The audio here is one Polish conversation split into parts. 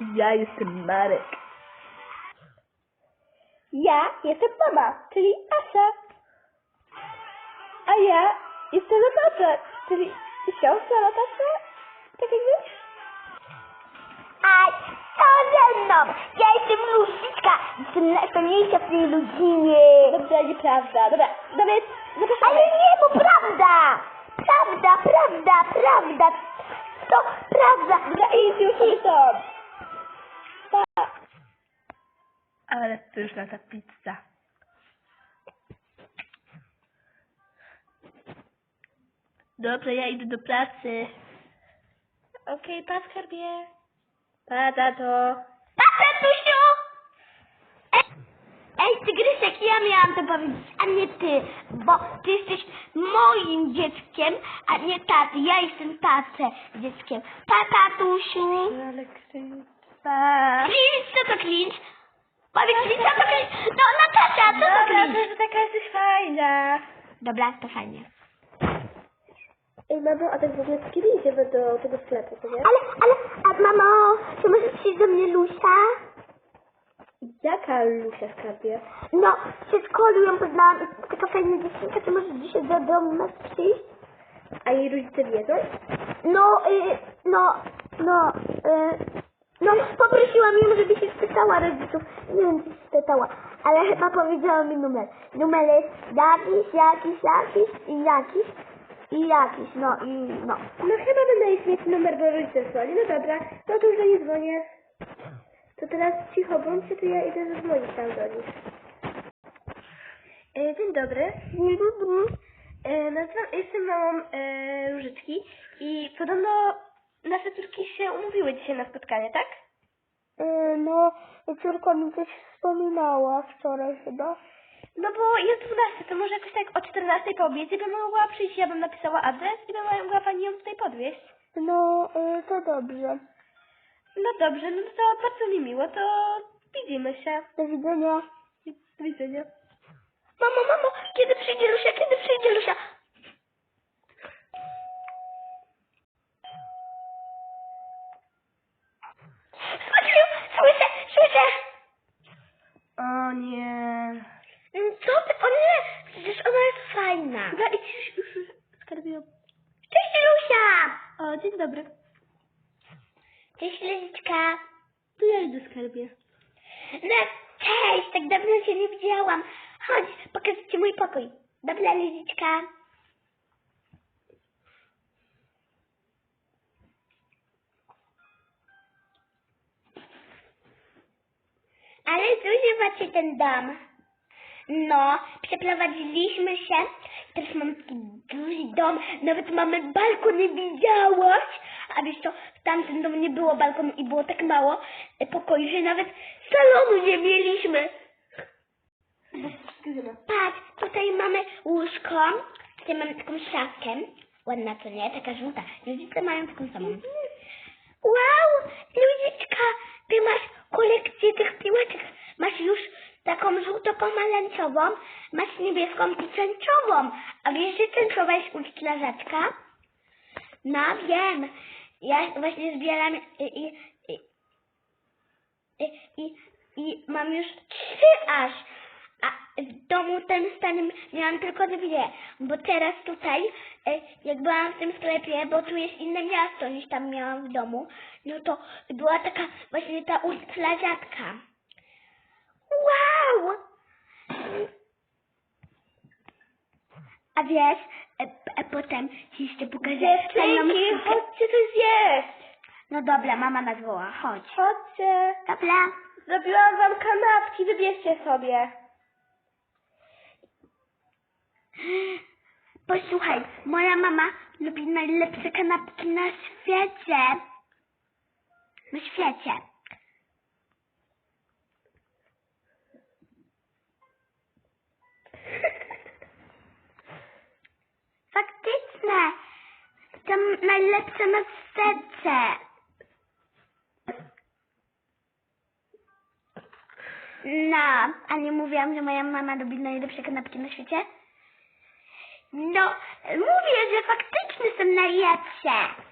Ja jestem Marek. Ja jestem mama, czyli Asia. A ja jestem Natasza, czyli siostra Natasza. Tak jakby? A to ze mną! Ja jestem Lusiczka! Jestem najfajniejsza w tej rodzinie! Dobrze, nieprawda. Dobra, dobra, zapraszamy. Ale nie, bo prawda! Prawda, prawda, prawda! To prawda! Dobra, idź już stąd. Ale pyszna ta pizza. Dobrze, ja idę do pracy. Okej, pa skarbie. Pa, tato. Pa, tatusiu! Ej, ej, Tygrysek, ja miałam to powiedzieć, a nie ty, bo ty jesteś moim dzieckiem, a nie taty. Ja jestem tatę dzieckiem. Pa, tatusiu! Ale pa. Klincz, co to klincz? Powiedz mi, co to klincz? No, Natasza, co to Dobra, to, że taka jesteś fajna. Dobra, to fajnie. Ej, mamo, a tak w ogóle kiedy idziemy do tego sklepu, to nie? Ale, ale, a mamo, czy możesz przyjść do mnie Lusia? Jaka Lusia skarbie? No, w przedszkolu ją poznałam, jest taka fajna dziewczynka, czy możesz dzisiaj do domu nas przyjść? A jej rodzice wiedzą? No, y, no, no, y, no, poprosiłam ją, żeby się spytała rodziców. Nie wiem, czy się spytała, ale chyba powiedziała mi numer. Numer jest jakiś, jakiś, jakiś i jakiś i jakiś, no i no. No chyba będę jej mieć numer, bo rodzice dzwoni. No dobra, no to już do niej dzwonię. To teraz cicho bądźcie, to ja idę zadzwonić tam do nich. E, dzień dobry. Dzień dobry. E, nazywam, jestem mamą e, Różyczki i podobno nasze córki się umówiły dzisiaj na spotkanie, tak? Y, no, córka mi coś wspominała wczoraj chyba. No bo jest 12, to może jakoś tak o 14 po obiedzie bym mogła przyjść, ja bym napisała adres i bym mogła pani ją tutaj podwieźć. No, y, to dobrze. No dobrze, no to bardzo mi miło, to widzimy się. Do widzenia. Do widzenia. Mamo, mamo, kiedy przyjdzie Lusia, kiedy przyjdzie Lusia? Słyszę, słyszę, słyszę. O nie. Co ty, o nie, przecież ona jest fajna. Dobra, idź już, już, już skarbię. Cześć Lusia. O, dzień dobry. Cześć Luziczka. Tu ja idę skarbie. No, cześć, tak dawno cię nie widziałam. Chodź, pokażę ci mój pokój. Dobra, Luziczka. Ale duży macie ten dom. No, przeprowadziliśmy się. Teraz mam taki duży dom. Nawet mamy balkon, nie widziałaś? A wiesz co, w tamtym domu nie było balkonu i było tak mało e, pokoju, że nawet salonu nie mieliśmy. Patrz, tutaj mamy łóżko. Tutaj mamy taką szafkę. Ładna, co nie? Taka żółta. Rodzice mają taką samą. Wow, Ludziczka, ty masz kolekcję tych piłeczek. Masz już taką żółto-pomarańczową, masz niebieską i. A wiesz, że tęczowa jest u strażaczka? No wiem. Ja właśnie zbieram i, i, i, i, i, mam już trzy aż. A w domu ten stary miałam tylko dwie, bo teraz tutaj, e, jak byłam w tym sklepie, bo tu jest inne miasto niż tam miałam w domu, no to była taka właśnie ta ustrażatka. Wow! A wiesz, e, e, potem ci jeszcze pokażę Dziewczynki, sztukę. chodźcie coś zjeść. No dobra, mama nas woła, chodź. Chodźcie. Dobra. Zrobiłam wam kanapki, wybierzcie sobie. Posłuchaj, moja mama lubi najlepsze kanapki na świecie. Na świecie. To najlepsze na. No, a nie mówiłam, że moja mama lubi najlepsze kanapki na świecie? No, mówię, że faktycznie są najlepsze.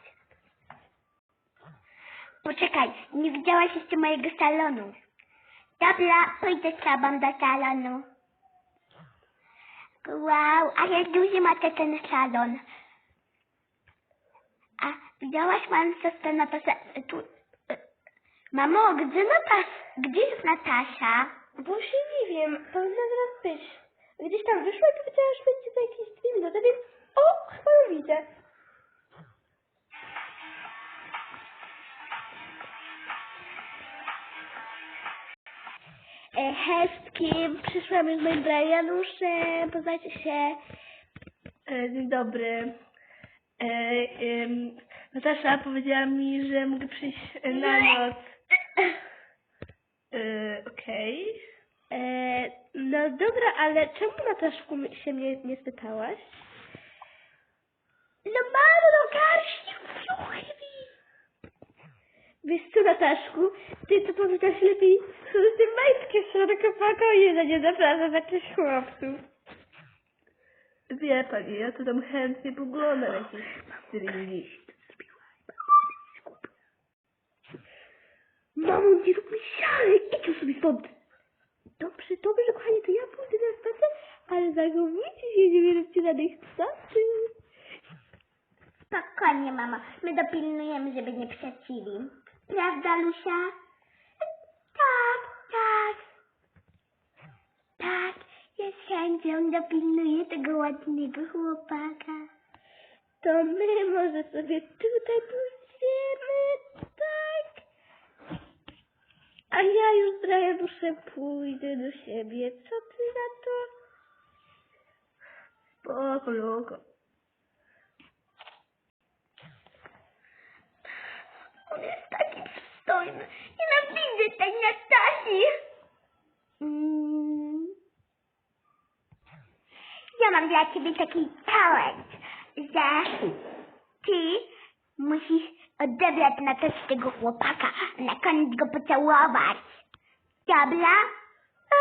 Poczekaj, nie widziałaś jeszcze mojego salonu. Dobra, pójdę z tobą do salonu. Wow, a jak duży macie ten salon? Widziałaś mam siostrę Nataszę? Tu... e, Mamo, gdzie Natas... Gdzie jest Natasza? Właśnie nie wiem, powinna zaraz być. Gdzieś tam wyszła i powiedziała, że będzie za jakieś dwie minuty, więc... O, chyba ją widzę. E, Hej wszystkim, przyszłam już moim Brianuszem, poznajcie się. E, Dzień dobry. E, em, Natasza powiedziała mi, że mogę przyjść na noc. E, Okej. E, No dobra, ale czemu Nataszku się mnie nie spytałaś? No mamo, garści piuchwi. Wiesz co, Nataszku, ty to powinnaś lepiej z tym majtkiem szeroko pokoju, że nie zapraszać jakichś chłopców. Wie pani, ja to tam chętnie poglądam jakieś stringi. Mamo, nie rób mi siary, idź już sobie stąd. Dobrze, dobrze, kochanie, to ja pójdę na spacer, ale zachowujcie się, nie wierzycie na tych psaczy. Spokojnie, mamo. My dopilnujemy, żeby nie przecili. Prawda, Lusia? Tak, tak. Tak, ja z chęcią dopilnuję tego ładnego chłopaka. To my może sobie tutaj pójdziemy, tak? A ja już z Brianuszem pójdę do siebie. Co ty na to? Spoko, loko. On jest taki przystojny. Nienawidzę tej Natashi. Mm. Ja mam dla ciebie taki talent, że ty musisz odebrać na też tego chłopaka, na koniec go pocałować. Dobra? E,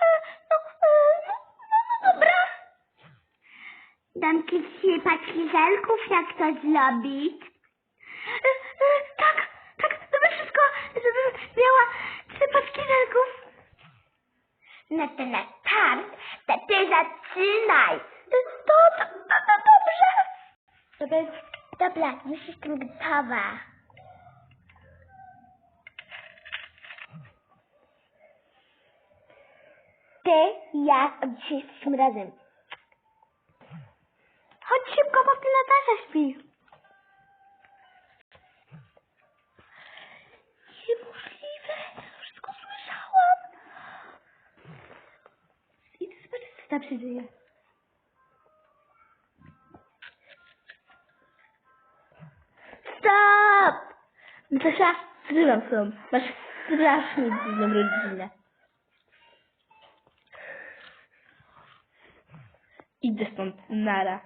e, no, e, no, no, dobra. Dam ci paczki żelków, jak to zrobić. Tak, tak, żeby wszystko, żeby miała trzy paczki żelków. No to na start, to ty zaczynaj. To, to, to, to dobrze. Dobra, dobra, już jestem gotowa. Ty, ja, dzisiaj jesteśmy razem. Chodź szybko, bo ty Natasza śpi. Niemożliwe, wszystko słyszałam. Idę zobaczyć, co tam się dzieje. Natasza, zrywam są. Masz strasznie dziwną rodzinę. Idę stąd, nara.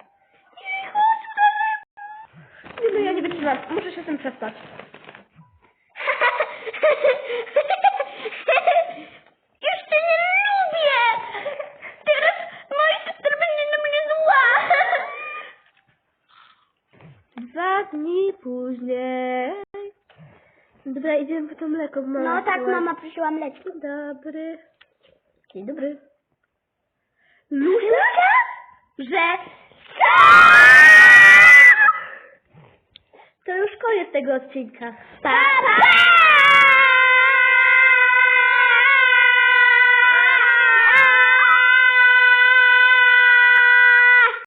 Nie, no, ja nie wytrzymam. Muszę się z tym przestać. Już cię nie lubię! Teraz moja siostra będzie na mnie zła! Dwa dni później. Dobra, idziemy po to mleko. Mama No tak, chciała- mama prosiła mleczko. Dzień dobry. Dzień dobry. Lusia? Że... To już koniec tego odcinka. Pa, pa!